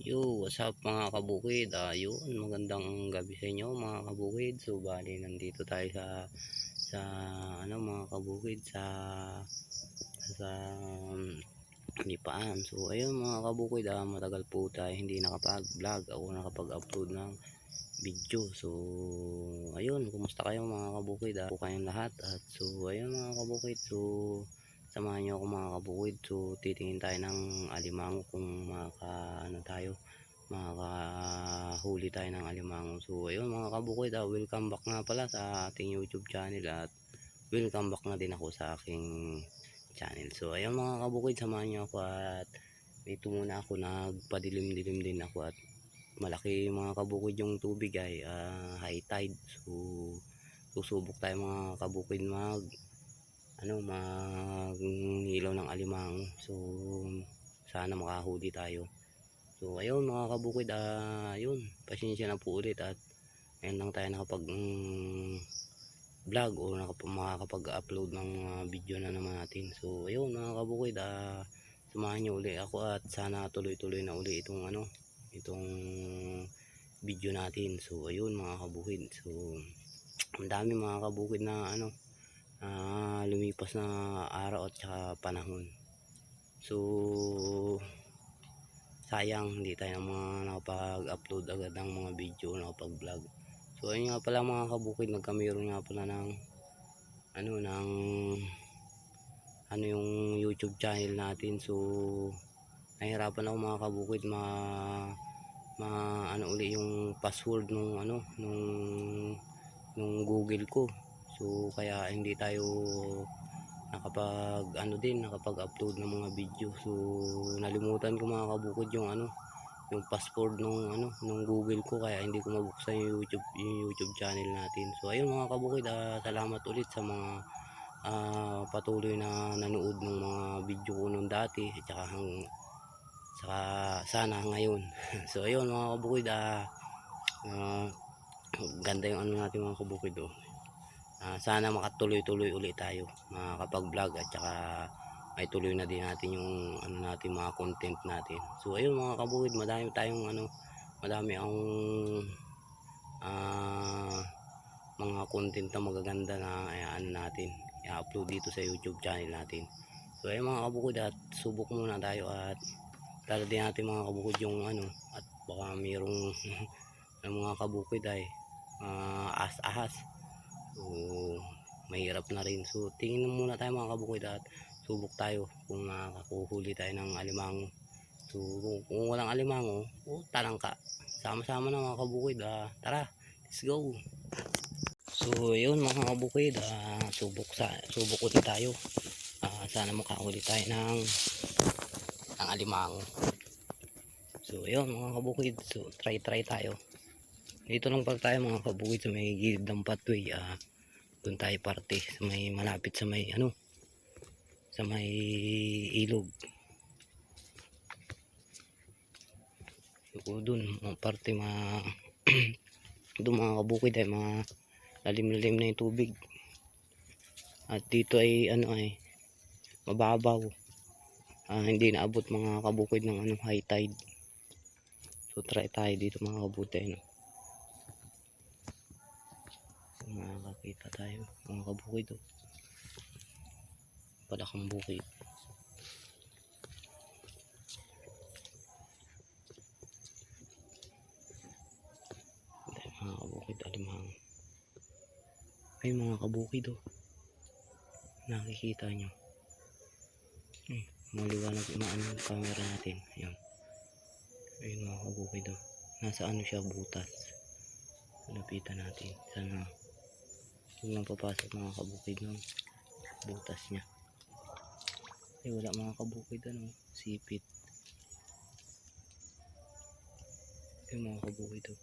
Yo, what's up mga kabukid? Ayun, magandang gabi sa inyo mga kabukid. So, bali nandito tayo sa sa ano mga kabukid sa sa um, Lipaan. So, ayun mga kabukid, ah, matagal po tayo hindi nakapag-vlog o nakapag-upload ng video. So, ayun, kumusta kayo mga kabukid? Ah? Po kayong lahat. At so, ayun mga kabukid. So, samahan niyo ako mga kabukid. So, titingin tayo ng alimango kung makaka, ano tayo, makakahuli tayo ng alimango. So, ayun mga kabukid, ah, welcome back nga pala sa ating YouTube channel at welcome back na din ako sa aking channel. So, ayun mga kabukid, samahan niyo ako at dito muna ako nagpadilim-dilim din ako at malaki mga kabukid yung tubig ay ah, high tide. So, susubok tayo mga kabukid mag ano maghilaw ng alimang. So sana makahuli tayo. So ayun mga kabukid ah yun pasensya na po ulit at ayun lang tayo nakapag mm, vlog o nakapag, makakapag-upload ng mga video na naman natin. So ayun mga kabukid ah samahan nyo uli ako at sana tuloy-tuloy na uli itong ano itong video natin. So ayun mga kabukid so ang dami mga kabukid na ano ah, lumipas na araw at saka panahon. So sayang hindi tayo mga nakapag-upload agad ng mga video nakapag-vlog. So ayun nga pala mga kabukid nagkameron nga pala ng ano ng ano yung youtube channel natin. So nahirapan ako mga kabukid ma ma ano uli yung password nung ano nung nung google ko So kaya hindi tayo nakapag ano din nakapag-upload ng mga video. So nalimutan ko mga kabukod yung ano yung password nung ano nung Google ko kaya hindi ko mabuksan yung YouTube yung YouTube channel natin. So ayun mga kabukid, ah, salamat ulit sa mga ah, patuloy na nanood ng mga video ko nung dati at saka hang saka sana ngayon. so ayun mga kabukid, ah, ah, ganda yung ano natin mga kabukid oh. Ah, sana makatuloy-tuloy ulit tayo makakapag-vlog at saka ay tuloy na din natin yung ano natin mga content natin. So ayun mga kabukid, madami tayong ano, madami ang ah, mga content na magaganda na ay, ano natin, i-upload dito sa YouTube channel natin. So ayun mga kabukid at subok muna tayo at tala din natin mga kabukid yung ano at baka mayroong ng mga kabukid ay ah, ahas-ahas So, mahirap na rin. So, tingin na muna tayo mga kabukid at subok tayo kung makakakuhuli tayo ng alimango. So, kung, kung walang alimango, oh, talangka. Sama-sama na mga kabukid. Ah, tara, let's go. So, yun mga kabukid. Ah, subok, sa, subok ulit tayo. Ah, sana makahuli tayo ng, ng alimango. So, yun mga kabukid. So, try-try tayo. Dito lang pala tayo mga kabukid sa may gilid ng pathway. Ah, doon tayo parte sa may malapit sa may ano sa may ilog. So, doon parte mga doon mga kabukid ay mga lalim-lalim na yung tubig. At dito ay ano ay mababaw. Ah, hindi naabot mga kabukid ng ano high tide. So try tayo dito mga kabukid no. Makakakita tayo mga kabukid oh. palakang bukid mga kabukid alimang ay mga kabukid oh. nakikita nyo eh, maliwanag maano yung camera natin ayun ayun mga kabukid oh. nasa ano siya butas lapitan natin sana yung lang papasok mga kabukid ng butas niya. Eh wala mga kabukid ano? Sipit. Yung mga kabukid oh.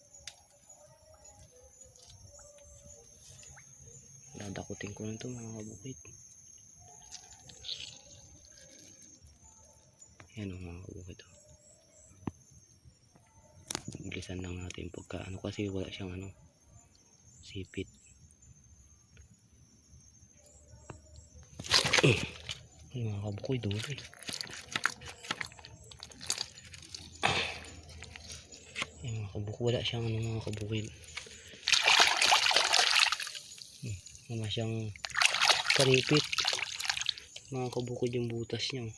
dadakutin ko lang to mga kabukid. Yan oh, mga kabukid oh. bilisan lang natin pagka ano kasi wala siyang ano sipit mga kabukoy, doon eh. Yung mga kabukid, wala siyang ano mga kabukid. Hmm, wala siyang karipit. Mga kabukid yung butas niya. oh.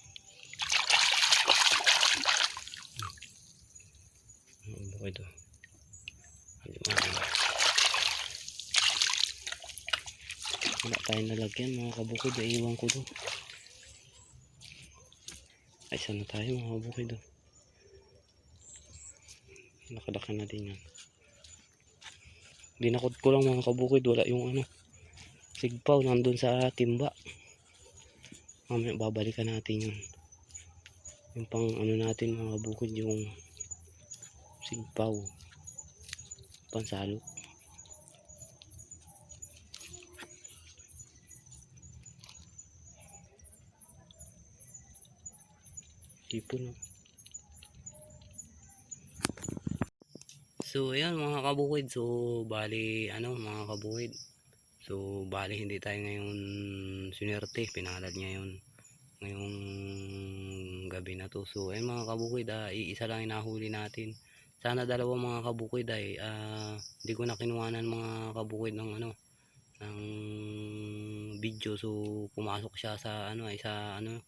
Hmm. Ang bukid oh. Hindi mga wala tayong nalagyan mga kabukid. Iwan ko doon ay saan na tayo mga kabukid oh. nakadaka na din yan. Dinakot ko lang mga kabukid. Wala yung ano. Sigpaw nandun sa timba. Mamaya babalikan natin yun. Yung pang ano natin mga kabukid yung sigpaw. Pansalok Tipon no. So ayan mga kabukid. So bali ano mga kabukid. So bali hindi tayo ngayon sinerte. Pinalad niya yun ngayong gabi na to. So ayan mga kabukid. Ah, iisa lang inahuli natin. Sana dalawa mga kabukid ay ah, hindi ko na kinuhanan mga kabukid ng ano ng video. So pumasok siya sa ano ay sa ano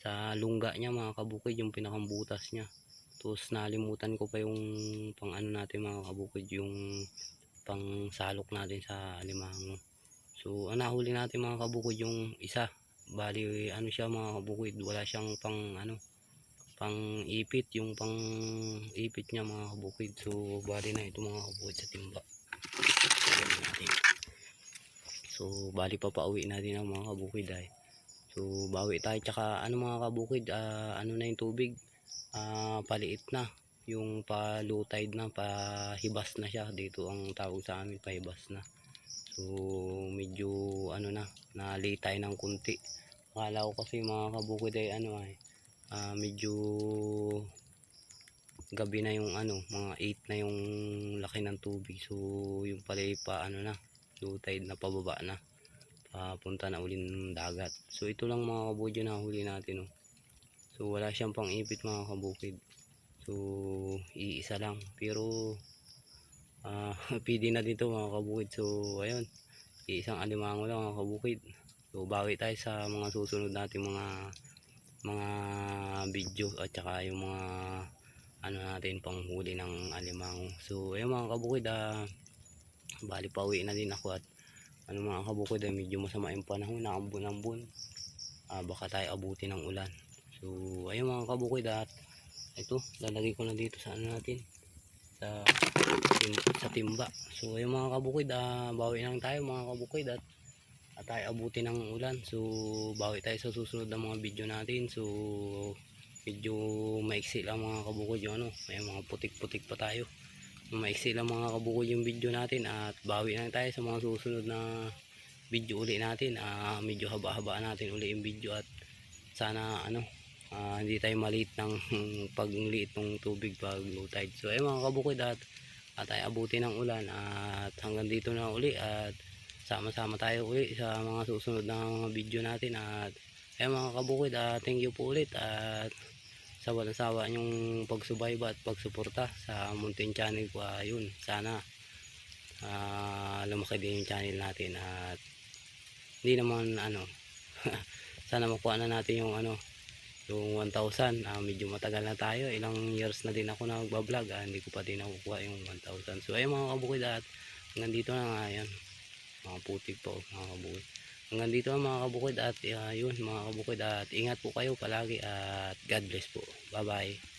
sa lungga niya mga kabukid yung pinakambutas niya. Tapos nalimutan ko pa yung pang ano natin mga kabukid yung pang salok natin sa alimango. So ang nahuli natin mga kabukid yung isa. Bali ano siya mga kabukid wala siyang pang ano pang ipit yung pang ipit niya mga kabukid. So bali na ito mga kabukid sa timba. So bali pa pauwi natin ang mga kabukid ay So bawi tayo. Tsaka ano mga kabukid ah, ano na yung tubig? Ah, paliit na. Yung pa na pahibas na siya. Dito ang tawag sa amin pahibas na. So medyo ano na nalitay ng kunti. Akala ko kasi mga kabukid ay ano ay ah, medyo gabi na yung ano mga 8 na yung laki ng tubig. So yung pala pa ano na low na pababa na papunta na uli ng dagat. So ito lang mga kabudyo na huli natin. Oh. So wala siyang pang ipit mga kabukid. So iisa lang. Pero ah pwede na dito mga kabukid. So ayun. Iisang alimango lang mga kabukid. So bawi tayo sa mga susunod natin mga mga video at saka yung mga ano natin pang huli ng alimango. So ayun mga kabukid ah bali pauwi na din ako at ano mga kabukid ay medyo masama yung panahon naambon-ambon ah, baka tayo abuti ng ulan. So ayun mga kabukid at ito lalagay ko na dito sa ano natin? Sa tim- sa timba. So ayun mga kabukid ah, bawi lang tayo mga kabukid at, at tayo abuti ng ulan. So bawi tayo sa susunod na mga video natin. So medyo maiksi lang mga kabukid yung ano may mga putik-putik pa tayo maiksi lang mga kabukod yung video natin at bawi na tayo sa mga susunod na video uli natin. Ah, medyo haba-haba natin uli yung video at sana ano ah, hindi tayo maliit ng pagliit ng tubig pag low tide. So ay mga kabukod at, at tayo abuti ng ulan at hanggang dito na uli at sama-sama tayo uli sa mga susunod na mga video natin at ay mga kabukod at thank you po ulit at sa walang sawa yung pagsubayba at pagsuporta sa Mountain Channel ko ayun sana ah, lumaki din yung channel natin at hindi naman ano sana makuha na natin yung ano yung 1,000 ah, medyo matagal na tayo. Ilang years na din ako nagbablog ah, hindi ko pa din nakukuha yung 1,000 so ayun mga kabukid at hanggang dito na nga yan mga putik po mga kabukid hanggang dito mga kabukid at uh, yun mga kabukid at ingat po kayo palagi at God bless po. Bye bye